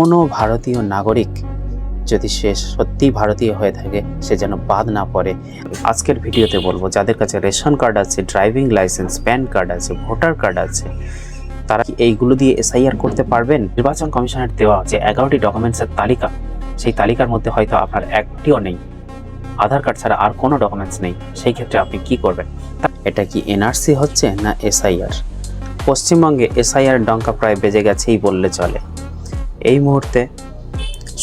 কোনো ভারতীয় নাগরিক যদি সে সত্যিই ভারতীয় হয়ে থাকে, সে যেন বাদ না পড়ে। আজকের ভিডিওতে বলব, যাদের কাছে রেশন কার্ড আছে, ড্রাইভিং লাইসেন্স, প্যান কার্ড আছে, ভোটার কার্ড আছে, তারা কি এইগুলো দিয়ে এসআইআর করতে পারবেন? নির্বাচন কমিশনের দেওয়া যে এগারোটি ডকুমেন্টসের তালিকা, সেই তালিকার মধ্যে হয়তো আপনার একটিও নেই। আধার কার্ড ছাড়া আর কোনো ডকুমেন্টস নেই। সেই ক্ষেত্রে আপনি কি করবেন? এটা কি এনআরসি হচ্ছে না এসআইআর? পশ্চিমবঙ্গে এসআইআর ডঙ্কা প্রায় বেজে গেছেই বললে চলে। এই মুহূর্তে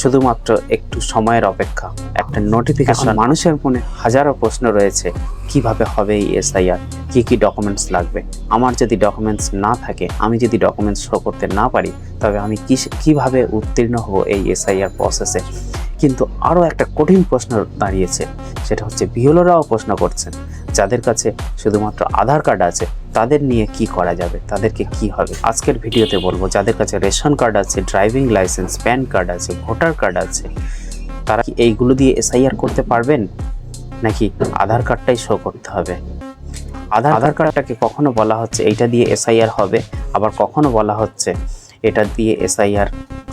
শুধুমাত্র একটু সময়ের অপেক্ষা, একটা নোটিফিকেশন মানুষের মনে হাজারো প্রশ্ন রয়েছে, কীভাবে হবে এই এসআইআর কি কি ডকুমেন্টস লাগবে? আমার যদি ডকুমেন্টস না থাকে, আমি যদি ডকুমেন্টস শো করতে না পারি, তবে আমি কি কীভাবে উত্তীর্ণ হব এই এসআইআর প্রসেসে কিন্তু আরও একটা কঠিন প্রশ্ন দাঁড়িয়েছে, সেটা হচ্ছে বিহলরাও প্রশ্ন করছেন। যাদের কাছে শুধুমাত্র আধার কার্ড আছে, তাদের নিয়ে কি করা যাবে? তাদেরকে কি হবে? আজকের ভিডিওতে বলব, যাদের কাছে রেশন কার্ড আছে, ড্রাইভিং লাইসেন্স, প্যান কার্ড আছে, ভোটার কার্ড আছে, তারা কি এইগুলো দিয়ে এসআইআর করতে পারবেন? নাকি আধার কার্ডটাই শো করতে হবে? আধার আধার কার্ডটাকে কখনো বলা হচ্ছে এইটা দিয়ে এসআইআর হবে, আবার কখনো বলা হচ্ছে এটা দিয়ে এসআইআর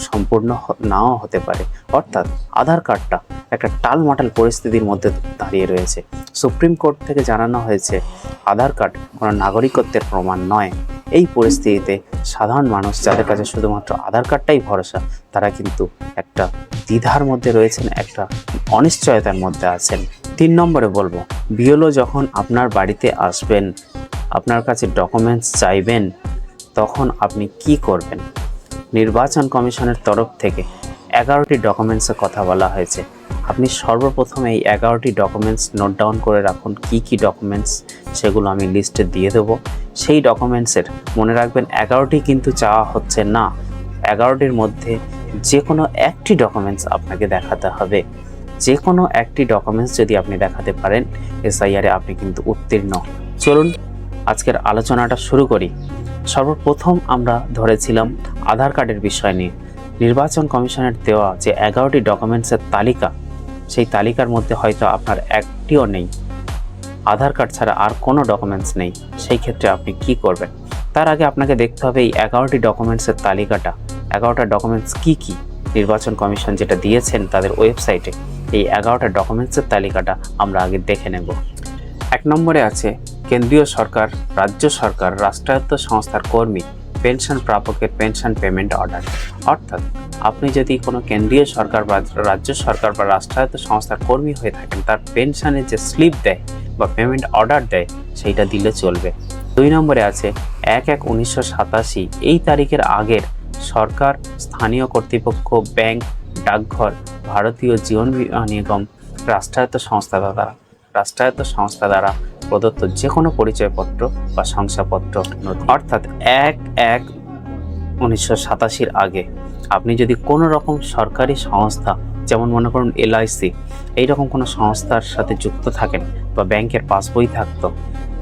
সম্পূর্ণ নাও হতে পারে। অর্থাৎ আধার কার্ডটা একটা টালমাটাল পরিস্থিতির মধ্যে দাঁড়িয়ে রয়েছে। সুপ্রিম কোর্ট থেকে জানানো হয়েছে, আধার কার্ড কোনো নাগরিকত্বের প্রমাণ নয়। এই পরিস্থিতিতে সাধারণ মানুষ যাদের কাছে শুধুমাত্র আধার কার্ডটাই ভরসা, তারা কিন্তু একটা দ্বিধার মধ্যে রয়েছেন, একটা অনিশ্চয়তার মধ্যে আছেন। তিন নম্বরে বলব, বিএলও যখন আপনার বাড়িতে আসবেন, আপনার কাছে ডকুমেন্টস চাইবেন তখন আপনি কি করবেন? নির্বাচন কমিশনের তরফ থেকে এগারোটি ডকুমেন্টসের কথা বলা হয়েছে। আপনি সর্বপ্রথম এই এগারোটি ডকুমেন্টস নোট ডাউন করে রাখুন, কি কি ডকুমেন্টস সেগুলো আমি লিস্টে দিয়ে দেবো। সেই ডকুমেন্টসের মনে রাখবেন এগারোটি কিন্তু চাওয়া হচ্ছে না। এগারোটির মধ্যে যে কোনো একটি ডকুমেন্টস আপনাকে দেখাতে হবে। যে কোনো একটি ডকুমেন্টস যদি আপনি দেখাতে পারেন এসআইআরে আপনি কিন্তু উত্তীর্ণ। চলুন আজকের আলোচনাটা শুরু করি। সর্বপ্রথম আমরা ধরেছিলাম আধার কার্ডের বিষয় নিয়ে। নির্বাচন কমিশনের দেওয়া যে এগারোটি ডকুমেন্টসের তালিকা, সেই তালিকার মধ্যে হয়তো আপনার একটিও নেই। আধার কার্ড ছাড়া আর কোনো ডকুমেন্টস নেই। সেই ক্ষেত্রে আপনি কি করবেন? তার আগে আপনাকে দেখতে হবে এই এগারোটি ডকুমেন্টসের তালিকাটা। এগারোটা ডকুমেন্টস কি কি? নির্বাচন কমিশন যেটা দিয়েছেন তাদের ওয়েবসাইটে, এই এগারোটা ডকুমেন্টসের তালিকাটা আমরা আগে দেখে নেব। এক নম্বরে আছে কেন্দ্রীয় সরকার, রাজ্য সরকার, রাষ্ট্রায়ত্ত সংস্থার কর্মী, পেনশন প্রাপকের পেনশন পেমেন্ট অর্ডার। অর্থাৎ, আপনি যদি কোনো কেন্দ্রীয় সরকার বা রাজ্য সরকার বা রাষ্ট্রায়ত্ত সংস্থার কর্মী হয়ে থাকেন, তার পেনশনের যে স্লিপ দেয় বা পেমেন্ট অর্ডার দেয়, সেইটা দিলে চলবে। দুই নম্বরে আছে এক এক উনিশশো সাতাশি, এই তারিখের আগের সরকার, স্থানীয় কর্তৃপক্ষ, ব্যাংক, ডাকঘর, ভারতীয় জীবন বীমা নিগম, রাষ্ট্রায়ত্ত সংস্থা দ্বারা রাষ্ট্রায়ত্ত সংস্থা দ্বারা প্রদত্ত যে কোনো পরিচয়পত্র বা শংসাপত্র অর্থাৎ এক এক উনিশশো সাতাশির আগে আপনি যদি কোনো রকম সরকারি সংস্থা, যেমন মনে করুন এলআইসি এইরকম কোনো সংস্থার সাথে যুক্ত থাকেন বা ব্যাংকের পাসবই থাকতো,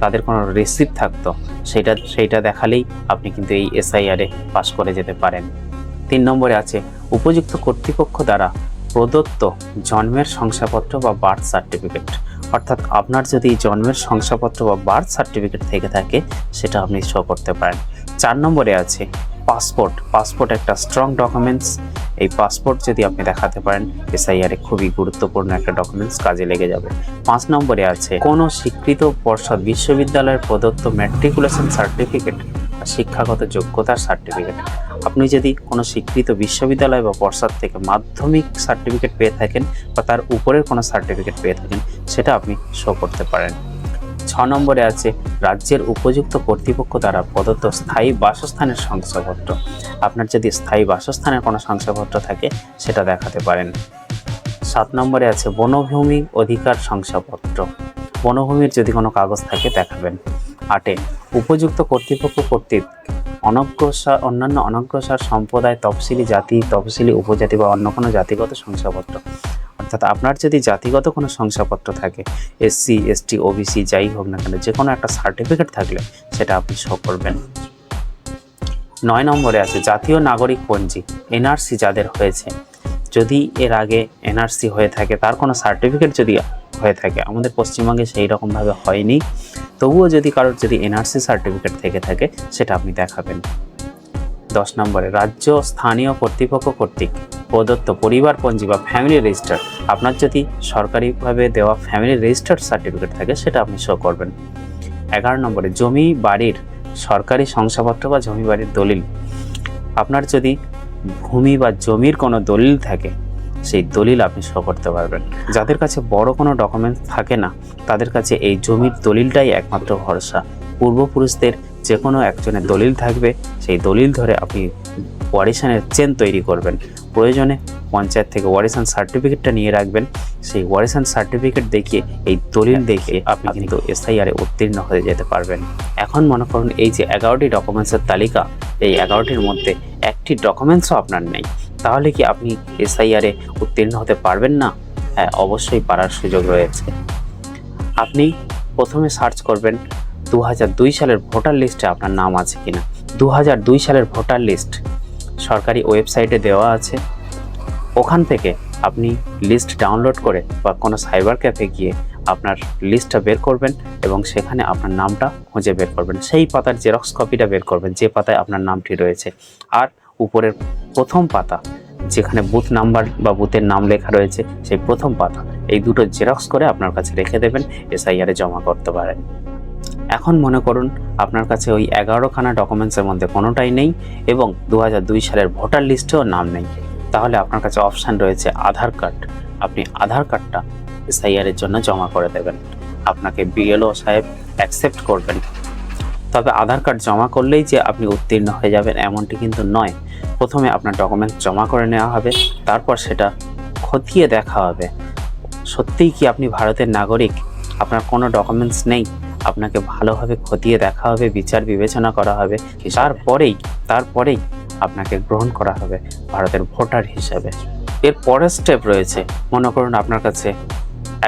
তাদের কোনো রিসিপ্ট থাকতো সেটা সেইটা দেখালেই আপনি কিন্তু এই এসআইআরে পাস করে যেতে পারেন। তিন নম্বরে আছে, উপযুক্ত কর্তৃপক্ষ দ্বারা প্রদত্ত জন্মের শংসাপত্র বা বার্থ সার্টিফিকেট। অর্থাৎ আপনার যদি জন্মের শংসাপত্র বা বার্থ সার্টিফিকেট থেকে থাকে, সেটা আপনি শো করতে পারেন। চার নম্বরে আছে পাসপোর্ট পাসপোর্ট একটা স্ট্রং ডকুমেন্টস এই পাসপোর্ট যদি আপনি দেখাতে পারেন এসআইআর খুবই গুরুত্বপূর্ণ একটা ডকুমেন্টস কাজে লেগে যাবে। পাঁচ নম্বরে আছে কোনো স্বীকৃত পর্ষদ বিশ্ববিদ্যালয়ের প্রদত্ত ম্যাট্রিকুলেশন সার্টিফিকেট শিক্ষাগত যোগ্যতার সার্টিফিকেট আপনি যদি কোনো স্বীকৃত বিশ্ববিদ্যালয় বা পর্ষদ থেকে মাধ্যমিক সার্টিফিকেট পেয়ে থাকেন বা তার উপরের কোনো সার্টিফিকেট পেয়ে থাকেন সেটা আপনি শো করতে পারেন। ছ নম্বরে আছে, রাজ্যের উপযুক্ত কর্তৃপক্ষ দ্বারা প্রদত্ত স্থায়ী বাসস্থানের শংসাপত্র। আপনার যদি স্থায়ী বাসস্থানের কোনো শংসাপত্র থাকে, সেটা দেখাতে পারেন। সাত নম্বরে আছে, বনভূমি অধিকার শংসাপত্র। বনভূমির যদি কোনো কাগজ থাকে, দেখাবেন। আটে উপযুক্ত কর্তৃপক্ষ কর্তৃক অনগ্রসর অন্যান্য অনগ্রসর সম্প্রদায় তফসিলি জাতি, তফসিলি উপজাতি বা অন্য কোনো জাতিগত শংসাপত্র। অর্থাৎ আপনার যদি জাতিগত কোনো শংসাপত্র থাকে এসসি এসটি ওবিসি যাই হোক না কেন যে কোনো একটা সার্টিফিকেট থাকলে সেটা আপনি শো করবেন। নয় নম্বরে আছে, জাতীয় নাগরিক পঞ্জি এনআরসি যাদের হয়েছে। যদি এর আগে এনআরসি হয়ে থাকে, তার কোনো সার্টিফিকেট যদি হয়ে থাকে, আমাদের পশ্চিমবঙ্গে সেই রকমভাবে হয়নি। তবুও যদি কারোর যদি এনআরসি সার্টিফিকেট থেকে থাকে, সেটা আপনি দেখাবেন। দশ নম্বরে, রাজ্য স্থানীয় কর্তৃপক্ষ কর্তৃক প্রদত্ত পরিবারপঞ্জি বা ফ্যামিলি রেজিস্টার আপনার যদি সরকারিভাবে দেওয়া ফ্যামিলি রেজিস্টার সার্টিফিকেট থাকে, সেটা আপনি শো করবেন। এগারো নম্বরে, জমি বাড়ির সরকারি শংসাপত্র বা জমি বাড়ির দলিল। আপনার যদি ভূমি বা জমির কোনো দলিল থাকে, সেই দলিল আপনি শো করতে পারবেন। যাদের কাছে বড় কোনো ডকুমেন্টস থাকে না, তাদের কাছে এই জমির দলিলটাই একমাত্র ভরসা। পূর্বপুরুষদের যে কোনো একজনের দলিল থাকবে সেই দলিল ধরে আপনি ওয়ারিশানের চেন তৈরি করবেন। প্রয়োজনে পঞ্চায়েত থেকে ওয়ারিশান সার্টিফিকেটটা নিয়ে রাখবেন। সেই ওয়ারিশান সার্টিফিকেট দেখিয়ে এই দলিল দেখিয়ে আপনি কিন্তু এসআইআরে উত্তীর্ণ হয়ে যেতে পারবেন। এখন মনে করুন এই যে এগারোটি ডকুমেন্টসের তালিকা এই এগারোটির মধ্যে একটি ডকুমেন্টসও আপনার নেই। তাহলে কি আপনি এসআইআরে উত্তীর্ণ হতে পারবেন না? হ্যাঁ অবশ্যই পারার সুযোগ রয়েছে। আপনি প্রথমে সার্চ করবেন দু সালের ভোটার লিস্টে আপনার নাম আছে কিনা? দু দুই সালের ভোটার লিস্ট সরকারি ওয়েবসাইটে দেওয়া আছে। ওখান থেকে আপনি লিস্ট ডাউনলোড করে বা কোনো সাইবার ক্যাফে গিয়ে আপনার লিস্টটা বের করবেন এবং সেখানে আপনার নামটা খুঁজে বের করবেন। সেই পাতার জেরক্স কপিটা বের করবেন, যে পাতায় আপনার নামটি রয়েছে। আর উপরের প্রথম পাতা, যেখানে বুথ নাম্বার বা বুথের নাম লেখা রয়েছে, সেই প্রথম পাতা, এই দুটো জেরক্স করে আপনার কাছে রেখে দেবেন, এসআইআরে জমা করতে পারেন। এখন মনে করুন আপনার কাছে ওই এগারোখানা ডকুমেন্টসের মধ্যে কোনোটাই নেই এবং দু সালের ভোটার লিস্টেও নাম নেই। তাহলে আপনার কাছে অপশান রয়েছে আধার কার্ড। আপনি আধার কার্ডটা এসআইআর এর জন্য জমা করে দেবেন। আপনাকে বিএলও সাহেব অ্যাকসেপ্ট করবেন। তবে আধার কার্ড জমা করলেই যে আপনি উত্তীর্ণ হয়ে যাবেন এমনটি কিন্তু নয়। প্রথমে আপনার ডকুমেন্টস জমা করে নেওয়া হবে, তারপর সেটা খতিয়ে দেখা হবে। সত্যিই কি আপনি ভারতের নাগরিক? আপনার কোনো ডকুমেন্টস নেই? আপনাকে ভালোভাবে খতিয়ে দেখা হবে, বিচার বিবেচনা করা হবে, তারপরেই তারপরেই আপনাকে গ্রহণ করা হবে ভারতের ভোটার হিসাবে। এর পরের স্টেপ রয়েছে, মনে করুন আপনার কাছে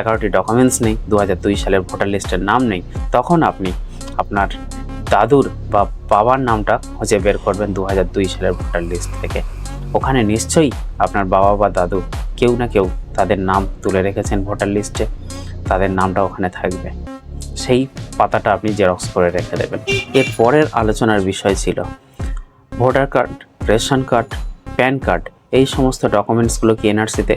এগারোটি ডকুমেন্টস নেই দু সালের ভোটার লিস্টের নাম নেই, তখন আপনি আপনার দাদুর বা বাবার নামটা খুঁজে বের করবেন দু সালের ভোটার লিস্ট থেকে। ওখানে নিশ্চয়ই আপনার বাবা বা দাদু কেউ না কেউ তাদের নাম তুলে রেখেছেন ভোটার লিস্টে, তাদের নামটা ওখানে থাকবে। সেই পাতাটা আপনি জেরক্স করে রেখে দেবেন। এর পরের আলোচনার বিষয় ছিল voter card, ration card, PAN card, এই সমস্ত ডকুমেন্টসগুলো কি এনআরসিতে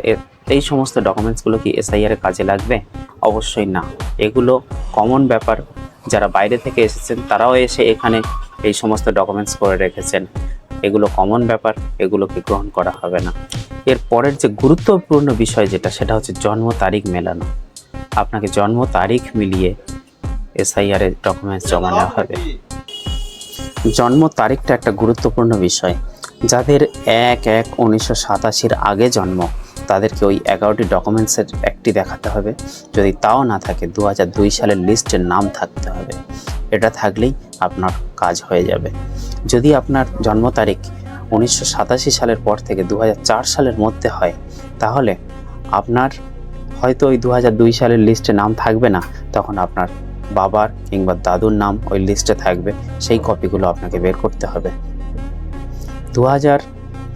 এই সমস্ত ডকুমেন্টসগুলো কি এসআইআর কাজে লাগবে? অবশ্যই না। এগুলো কমন ব্যাপার। যারা বাইরে থেকে এসেছেন, তারাও এসে এখানে এই সমস্ত ডকুমেন্টস করে রেখেছেন। এগুলো কমন ব্যাপার, এগুলোকে গ্রহণ করা হবে না। এর পরের যে গুরুত্বপূর্ণ বিষয় যেটা, সেটা হচ্ছে জন্ম তারিখ মেলানো। আপনাকে জন্ম তারিখ মিলিয়ে এসআইআর এর ডকুমেন্টস জমা নেওয়া হবে। জন্ম তারিখটা একটা গুরুত্বপূর্ণ বিষয়। যাদের এক এক উনিশশো সাতাশির আগে জন্ম, তাদেরকে ওই এগারোটি ডকুমেন্টসের একটি দেখাতে হবে। যদি তাও না থাকে দু দুই সালের লিস্টের নাম থাকতে হবে। এটা থাকলেই আপনার কাজ হয়ে যাবে। যদি আপনার জন্ম তারিখ উনিশশো সাতাশি সালের পর থেকে দু হাজার চার সালের মধ্যে হয়, তাহলে আপনার হয়তো ওই দু সালের লিস্টে নাম থাকবে না, তখন আপনার বাবার কিংবা দাদুর নাম ওই লিস্টে থাকবে, সেই কপিগুলো আপনাকে বের করতে হবে। দু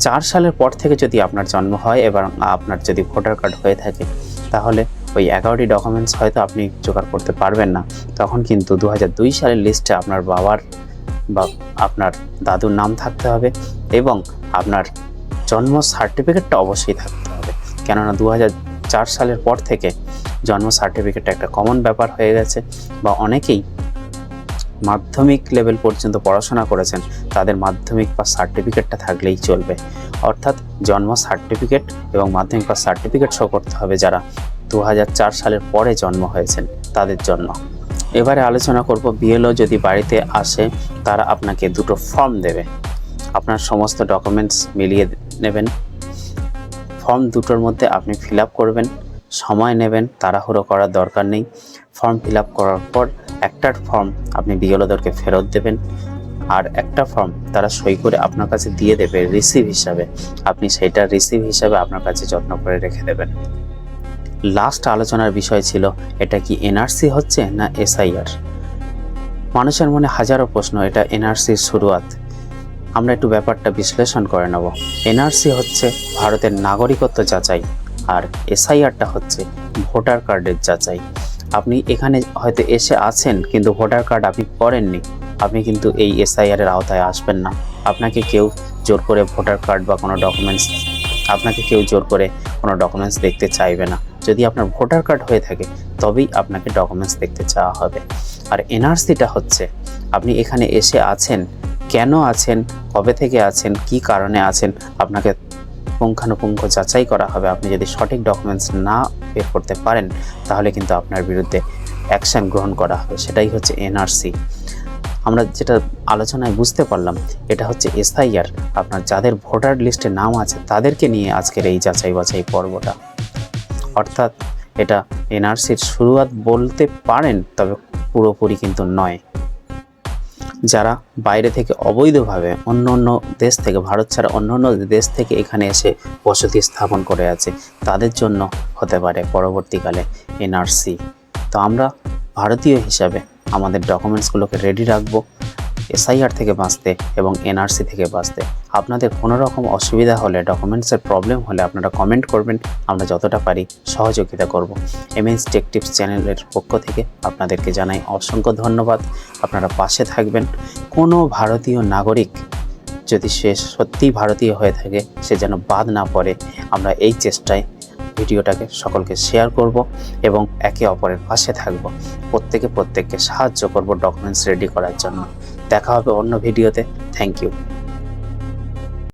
চার সালের পর থেকে যদি আপনার জন্ম হয় এবং আপনার যদি ভোটার কার্ড হয়ে থাকে, তাহলে ওই এগারোটি ডকুমেন্টস হয়তো আপনি জোগাড় করতে পারবেন না। তখন কিন্তু দু দুই সালের লিস্টে আপনার বাবার বা আপনার দাদুর নাম থাকতে হবে এবং আপনার জন্ম সার্টিফিকেটটা অবশ্যই থাকতে হবে। কেননা দু চার সালের পর থেকে জন্ম সার্টিফিকেট একটা কমন ব্যাপার হয়ে গেছে বা অনেকেই মাধ্যমিক লেভেল পর্যন্ত পড়াশোনা করেছেন, তাদের মাধ্যমিক পাস সার্টিফিকেটটা থাকলেই চলবে। অর্থাৎ জন্ম সার্টিফিকেট এবং মাধ্যমিক পাস সার্টিফিকেট শো করতে হবে যারা দু হাজার চার সালের পরে জন্ম হয়েছেন তাদের জন্য। এবারে আলোচনা করব বিএলও যদি বাড়িতে আসে, তারা আপনাকে দুটো ফর্ম দেবে। আপনার সমস্ত ডকুমেন্টস মিলিয়ে নেবেন। ফর্ম দুটোর মধ্যে আপনি ফিল করবেন। সময় নেবেন, তাড়াহুড়ো করার দরকার নেই। ফর্ম ফিল আপ করার পর একটার ফর্ম আপনি বিএলওদেরকে ফেরত দেবেন আর একটা ফর্ম তারা সই করে আপনার কাছে দিয়ে দেবে রিসিভ হিসাবে। আপনি সেইটা রিসিভ হিসাবে আপনার কাছে যত্ন করে রেখে দেবেন। লাস্ট আলোচনার বিষয় ছিল, এটা কি এনআরসি হচ্ছে না এসআইআর মানুষের মনে হাজারো প্রশ্ন, এটা এনআরসির শুরুয়াত। আমরা একটু ব্যাপারটা বিশ্লেষণ করে নেব। এনআরসি হচ্ছে ভারতের নাগরিকত্ব যাচাই। আর এসআইআরটা হচ্ছে ভোটার কার্ডের যাচাই। আপনি এখানে হয়তো এসে আছেন, কিন্তু ভোটার কার্ড আপনি করেননি আপনি কিন্তু এই এসআইআরের আওতায় আসবেন না। আপনাকে কেউ জোর করে ভোটার কার্ড বা কোনো ডকুমেন্টস, আপনাকে কেউ জোর করে কোনো ডকুমেন্টস দেখতে চাইবে না। যদি আপনার ভোটার কার্ড হয়ে থাকে, তবেই আপনাকে ডকুমেন্টস দেখতে চাওয়া হবে। আর এনআরসিটা হচ্ছে, আপনি এখানে এসে আছেন, কেন আছেন, কবে থেকে আছেন, কি কারণে আছেন, আপনাকে পুঙ্খানুপুঙ্খ যাচাই করা হবে। আপনি যদি সঠিক ডকুমেন্টস না বের করতে পারেন, তাহলে কিন্তু আপনার বিরুদ্ধে অ্যাকশন গ্রহণ করা হবে। সেটাই হচ্ছে এনআরসি আমরা যেটা আলোচনায় বুঝতে পারলাম, এটা হচ্ছে এসআইআর আপনার যাদের ভোটার লিস্টে নাম আছে, তাদেরকে নিয়ে আজকের এই যাচাই বাছাই পর্বটা। অর্থাৎ এটা এনআরসির শুরুয়াত বলতে পারেন, তবে পুরোপুরি কিন্তু নয়। যারা বাইরে থেকে অবৈধভাবে অন্য অন্য দেশ থেকে, ভারত ছাড়া অন্য অন্য দেশ থেকে এখানে এসে বসতি স্থাপন করে আছে, তাদের জন্য হতে পারে পরবর্তীকালে এনআরসি। তো আমরা ভারতীয় হিসাবে আমাদের ডকুমেন্টসগুলোকে রেডি রাখব। এসআইআর থেকে বাঁচতে এবং এনআরসি থেকে বাঁচতে। আপনাদের কোনো রকম অসুবিধা হলে ডকুমেন্টসের প্রবলেম হলে আপনারা কমেন্ট করবেন, আমরা যতটা পারি সহযোগিতা করব। এমএনস টেক টিপস চ্যানেলের পক্ষ থেকে আপনাদেরকে জানাই অসংখ্য ধন্যবাদ। আপনারা পাশে থাকবেন। কোনো ভারতীয় নাগরিক যদি সে সত্যিই ভারতীয় হয়ে থাকে, সে যেন বাদ না পড়ে, আমরা এই চেষ্টায় ভিডিওটাকে সকলকে শেয়ার করব এবং একে অপরের পাশে থাকব। প্রত্যেকে প্রত্যেককে সাহায্য করব ডকুমেন্টস রেডি করার জন্য। দেখা হবে অন্য ভিডিওতে। Thank you